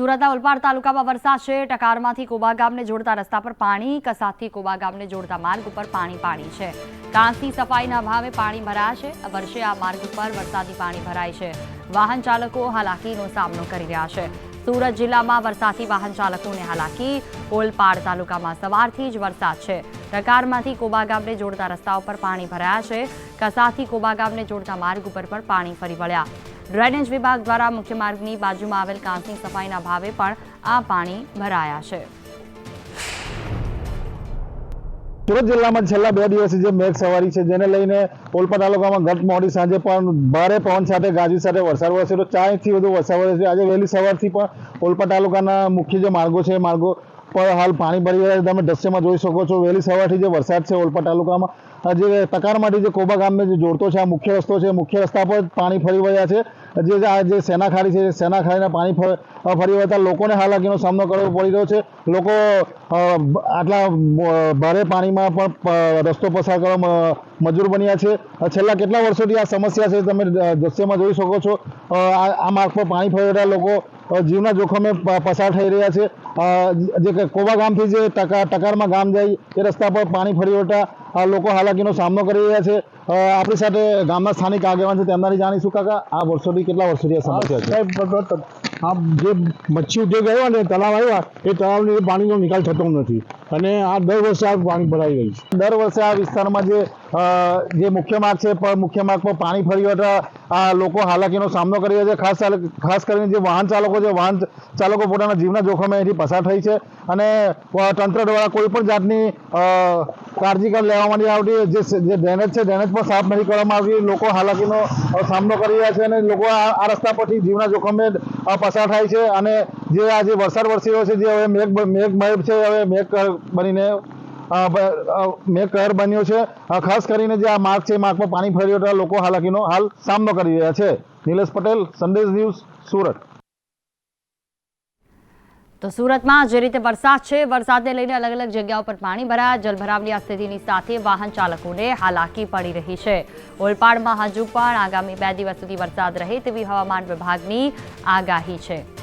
સુરતના ઉલપાડ તાલુકામાં વરસાદ છે. ટકારમાંથી કોબા ગામને જોડતા રસ્તા પર પાણી કસાથી કોબા ગામને જોડતા માર્ગ ઉપર પાણી પાણી છે. કાંસની સફાઈના અભાવે પાણી ભરાયા છે. વર્ષે આ માર્ગ ઉપર વરસાદી પાણી ભરાય છે. વાહન ચાલકો હાલાકીનો સામનો કરી રહ્યા છે. સુરત જિલ્લામાં વરસાદથી વાહન ચાલકોને હાલાકી. ઓલપાડ તાલુકામાં સવારથી જ વરસાદ છે. ટકારમાંથી કોબા ગામને જોડતા રસ્તા ઉપર પાણી ભરાયા છે. કસાથી કોબા ગામને જોડતા માર્ગ ઉપર પણ પાણી ફરી વળ્યા. ડ્રેનેજ વિભાગ દ્વારા મુખ્ય માર્ગની બાજુમાં આવેલ કાંસની સફાઈના ભાવે પણ આ પાણી ભરાયા છે. સુરત જિલ્લામાં છેલ્લા બે દિવસથી જે મેઘ સવારી છે, જેને લઈને ઓલપા તાલુકામાં ગત મોડી સાંજે પણ ભારે પવન સાથે ગાજવી સાથે વરસાદ વરસ્યો તો ચાર ઇંચથી વધુ વરસાદ વરસ્યો આજે વહેલી સવારથી પણ ઓલપા તાલુકાના મુખ્ય જે માર્ગો છે માર્ગો પર હાલ પાણી ભરી રહ્યા છે. તમે દ્રશ્યમાં જોઈ શકો છો, વહેલી સવારથી જે વરસાદ છે ઓલપા તાલુકામાં જે ટકારમાંથી જે કોબા ગામને જે જોડતો છે, આ મુખ્ય રસ્તો છે, મુખ્ય રસ્તા પર પાણી ફરી વળ્યા છે. જે આ જે સેના ખાડી છે, સેના ખાડીના પાણી ફરી વળતા લોકોને હાલાકીનો સામનો કરવો પડી રહ્યો છે. લોકો આટલા ભારે પાણીમાં પણ રસ્તો પસાર કરવા મજૂર બન્યા છે. છેલ્લા કેટલા વર્ષોથી આ સમસ્યા છે તમે દૃશ્યમાં જોઈ શકો છો. આ માર્ગ પર પાણી ફરી રહેલા લોકો જીવના જોખમે પસાર થઈ રહ્યા છે. જે કે, કોબા ગામથી જે ટકા, ટકારમાં ગામ જાય એ રસ્તા પર પાણી ફરી વળતા લોકો હાલાકીનો સામનો કરી રહ્યા છે. આપણી સાથે ગામના સ્થાનિક આગેવાન છે, તેમનાથી જાણીશું કાકા, આ વર્ષોથી કેટલા વર્ષોથી આ સમસ્યા છે? આ જે મચ્છી ઉદ્યોગ આવ્યો ને, તળાવ આવ્યા, એ તળાવની પાણીનો નિકાલ થતો નથી. અને આ દર વર્ષે આ પાણી ભરાઈ રહ્યું છે. દર વર્ષે આ વિસ્તારમાં જે જે મુખ્ય માર્ગ છે પણ મુખ્ય માર્ગ પર પાણી ફરી વળતા આ લોકો હાલાકીનો સામનો કરી રહ્યા છે. ખાસ ખાસ કરીને જે વાહન ચાલકો છે, વાહન ચાલકો પોતાના જીવના જોખમે અહીંથી પસાર થઈ છે અને તંત્ર દ્વારા કોઈ પણ જાતની કાળજી કર લેવામાં નથી આવતી. જે ડ્રેનેજ છે, ડ્રેનેજ પણ સાફ નથી કરવામાં આવતી. લોકો હાલાકીનો સામનો કરી રહ્યા છે અને લોકો આ રસ્તા પરથી જીવના જોખમે પસાર થાય છે અને જે આ જે વરસાદ વરસી રહ્યો છે જે હવે મેઘ મેઘમય છે હવે મેઘ બનીને અ, બ- મેં કહેર બન્યો છે. ખાસ કરીને જે આ માર્ગ છે માર્ગમાં પાણી ફરી વળતા લોકો હાલાકીનો હાલ સામનો કરી રહ્યા છે. નિલેશ પટેલ સંદેશ ન્યૂઝ સુરત. તો સુરતમાં જે રીતે વરસાદ છે વરસાદને લઈને અલગ અલગ જગ્યાઓ પર પાણી ભરાયા. જલભરાવની આ સ્થિતિની સાથે વાહન ચાલકોને હાલાકી પડી રહી છે. ઓલપાડમાં હજુ પણ આગામી બે દિવસ સુધી વરસાદ રહે તેવી હવામાન વિભાગની આગાહી છે.